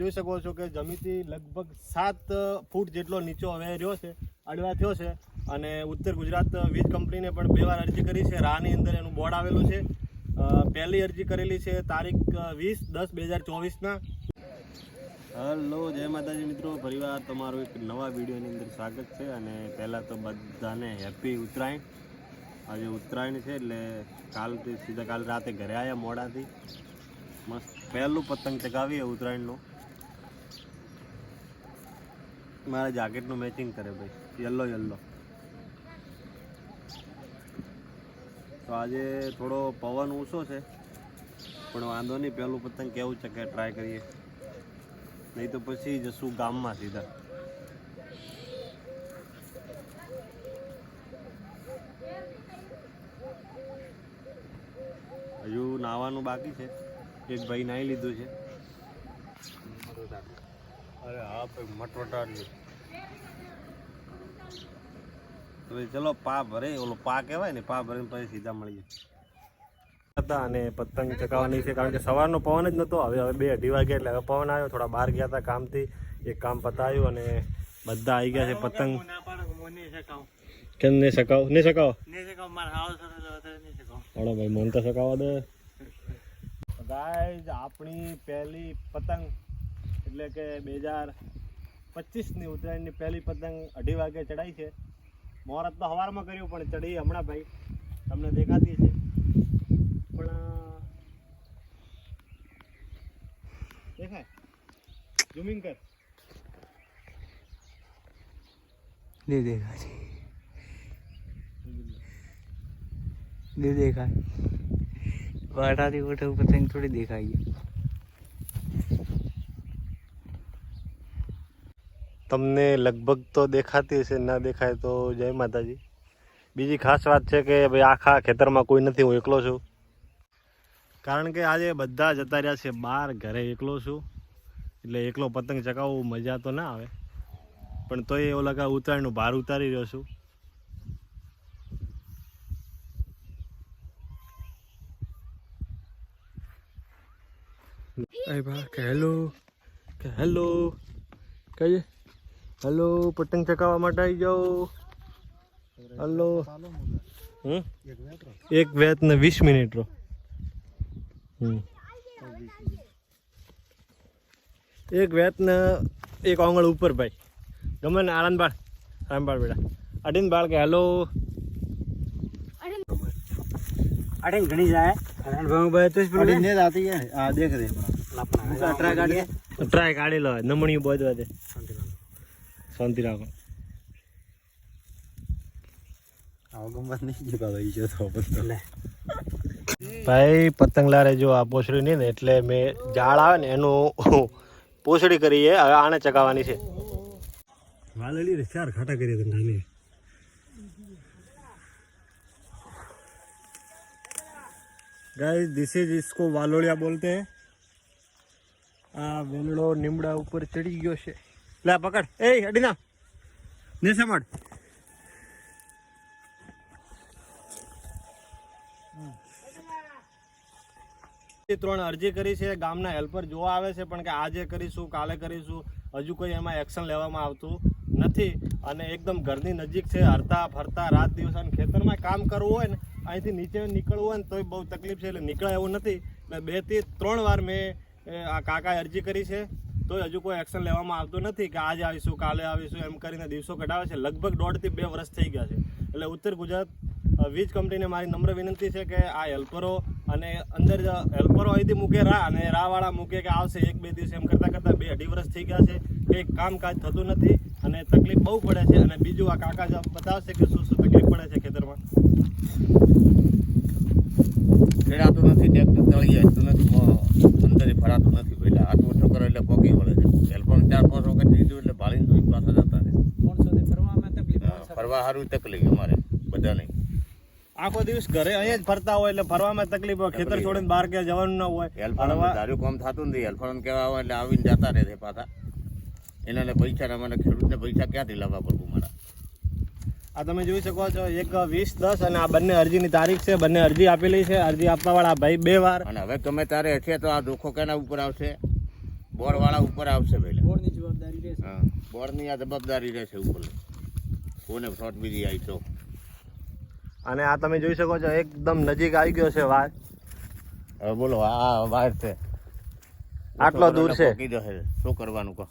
જોઈ શકો છો કે જમીનથી લગભગ સાત ફૂટ જેટલો નીચો હવે રહ્યો છે, અડવા થયો છે. અને ઉત્તર ગુજરાત વીજ કંપનીને પણ બે વાર અરજી કરી છે. રાની અંદર એનું બોર્ડ આવેલું છે. પહેલી અરજી કરેલી છે તારીખ વીસ દસ બે હજાર ચોવીસના. હલો, જય માતાજી મિત્રો. પરિવાર, તમારું એક નવા વિડીયોની અંદર સ્વાગત છે. અને પહેલાં તો બધાને હેપી ઉત્તરાયણ. આજે ઉત્તરાયણ છે એટલે કાલથી સીધા કાલ રાતે ઘરે આવ્યા મોડાથી. મસ્ત પહેલું પતંગ ચગાવીએ ઉત્તરાયણનું. મારા જાકેટનું મેચિંગ કરે ભાઈ. યલો યલો તો આજે થોડો પવન ઓછો છે. પણ વાંધો નહીં, પહેલું પતંગ કેવું છે કે ટ્રાય કરીએ. નહીં તો પછી જશું ગામમાં સીધા. હજુ નાહવાનું બાકી છે. એક ભાઈ નાહી લીધું છે. અરે હા ભાઈ મટવટાડ્યું તો ચલો પા ભરે ઓલો પા કહેવાય ને પા ભરીને પછી સીધા મળીએ. હતા અને પતંગ ચકાવવાની છે કારણ કે સવારનો પવન જ નહોતો હવે હવે બે અઢી વાગે એટલે હવે પવન આવ્યો થોડા બહાર ગયા હતા કામથી એક કામ પતાવ્યું અને બધા આવી ગયા છે પતંગ. કેમ ને સકાવ ને સકાવ હાલો ભાઈ મન તો સકાવવા દે. ગાઈઝ આપણી પહેલી પતંગ એટલે કે બે હજાર પચીસની ઉત્તરાયણની પહેલી પતંગ અઢી વાગે ચડાઈ છે. મુહૂર્ત તો સવારમાં કર્યું, પણ ચડી હમણાં ભાઈ. તમને દેખાતી છે પણ દેખાય? ઝૂમિંગ કર. દે દેખાય. દે દેખાય. વાટાથી ઉઠે પતંગ થોડી દેખાય તમને લગભગ તો દેખાતી હશે, ના દેખાય તો જય માતાજી. બીજી ખાસ વાત છે કે ભાઈ આખા ખેતરમાં કોઈ નથી, હું એકલો છું. કારણ કે આજે બધા જતા રહ્યા છે બહાર ઘરે એકલો છું. એટલે એકલો પતંગ ચગાવવું મજા તો ના આવે. પણ તોય એવો લગા ઉતારનું ભાર ઉતારી રહ્યો છું. હેલો હેલો કહીએ. હેલો પતંગ ચકાવવા માટે આવી જાઓ. Hello hmm? એક વેત ને વીસ મિનિટ રો હમ. એક વેત ને એક ઓંગળ ઉપર ભાઈ. ગમે ને આણંદ બાળ રામબાળ બેટા. અડીન બાળ કે હેલો અડીન ઘણી જાય. અડીન ભાઈ નમણી બોધવા દે. શાંતિ રાખો ભાઈ પતંગ લારે જો આ પોસડી નહીં ને એટલે મેં ઝાડ આવે ને એનું પોછડી કરીએ હવે આને ચગાવવાની છે. વાલડી ચાર ખાટા કરીએ ધંધાની ગાઈस ધીસ ઇઝ ઇસ્કો વાલોળિયા બોલતે. આ વેલડો નીમડા ઉપર ચડી ગયો છે. લે, પકડ. એ અડીના ને. મડ ત્રણ અરજી કરી છે, ગામના હેલ્પર જોવા આવે છે, પણ કે આજે કરીશું, કાલે કરીશું, હજુ કોઈ એમાં એક્શન લેવામાં આવતું નથી. અને એકદમ ઘરની નજીક છે, હરતા ફરતા રાત દિવસ અને ખેતરમાં કામ કરવું હોય ને, અહીંથી નીચે નીકળવું હોય ને, તોય બહુ તકલીફ છે, એટલે નીકળે એવું નથી. એટલે બેથી ત્રણ વાર મેં આ કાકાએ અરજી કરી છે. તોય હજુ કોઈ એક્શન લેવામાં આવતું નથી કે આજે આવીશું, કાલે આવીશું, એમ કરીને દિવસો કઢાવે છે. લગભગ દોઢથી બે વર્ષ થઈ ગયા છે. એટલે ઉત્તર ગુજરાત વીજ કંપનીને મારી નમ્ર વિનંતી છે કે આ હેલ્પરો અને અંદર હેલ્પરો અહીંથી મૂકે રા અને રાવાળા મૂકે કે આવશે એક બે દિવસ, એમ કરતાં કરતાં બે અઢી વર્ષ થઈ ગયા છે કંઈક કામકાજ થતું નથી અને તકલીફ બહુ પડે છે. અને બીજું આ કાકા જ બતાવશે કે શું શું તકલીફ પડે છે ખેતરમાં. ખેડાતું નથી ટ્રેક્ટર તળી જતું નથી. મ- ભરાતું નથી ભાઈ હાથ ઠોકર કરો એટલે પોકી વળે છે. હેલ્પર ચાર પાંચ વખત લીધું એટલે ભાળીને દૂધ પાછા જતા રહે. ફરવા સારું તકલીફ અમારે બધાને. આખો દિવસ ઘરે અહીંયા જ ફરતા હોય એટલે ફરવામાં તકલીફ હોય. ખેતર છોડીને બહાર ક્યાં જવાનું ના હોય. ફરવા- ધાર્યું કામ થતું નથી. હેલ્પર કહેવા હોય એટલે આવીને જતા રહે છે પાછા. એના પૈસા મને ખેડૂતને પૈસા ક્યાંથી લાવવા પડતું મારા? આ તમે જોઈ શકો છો એક વીસ દસ અને આ બંને અરજીની તારીખ છે બંને અરજી આપેલી છે અરજી આપવા વાળા ભાઈ બે વાર. અને હવે ગમે તારે હશે તો આ દુઃખો કેના ઉપર આવશે? બોર વાળા ઉપર આવશે ભાઈ બોર્ડની જવાબદારી રહેશે. હા બોરની આ જવાબદારી રહેશે ઉપર કોને શોર્ટ બીજી આવી તો? અને આ તમે જોઈ શકો છો એકદમ નજીક આવી ગયો છે વાર હવે બોલો આ વાર છે. આટલો દૂર છે. કીધો છે શું કરવાનું કહો?